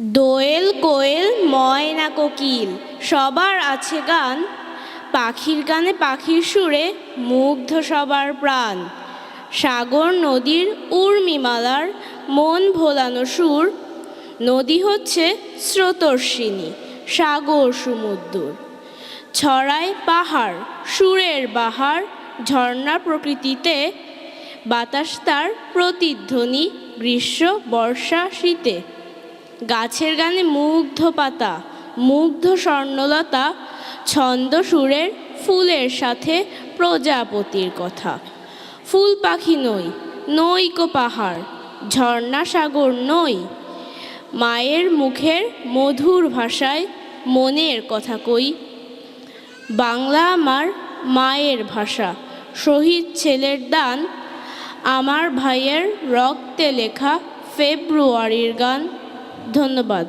দোয়েল কোয়েল, ময়না কোকিল, সবার আছে গান। পাখির গানে পাখির সুরে মুগ্ধ সবার প্রাণ। সাগর নদীর উর্মিমালার মন ভোলানো সুর। নদী হচ্ছে স্রোতর্ষিনী সাগর সমুদ্র ছড়ায় পাহাড়, সুরের বাহার ঝর্ণা প্রকৃতিতে। বাতাস তার প্রতিধ্বনি, গ্রীষ্ম, বর্ষা, শীতে। গাছের গানে মুগ্ধ পাতা, মুগ্ধ স্বর্ণলতা, ছন্দ সুরের ফুলের সাথে প্রজাপতির কথা। ফুল পাখি নই নৈক পাহাড়, ঝর্ণা সাগর নই। মায়ের মুখের মধুর ভাষায় মনের কথা কই। বাংলা আমার মায়ের ভাষা, শহীদ ছেলের দান। আমার ভাইয়ের রক্তে লেখা ফেব্রুয়ারির গান। ধন্যবাদ।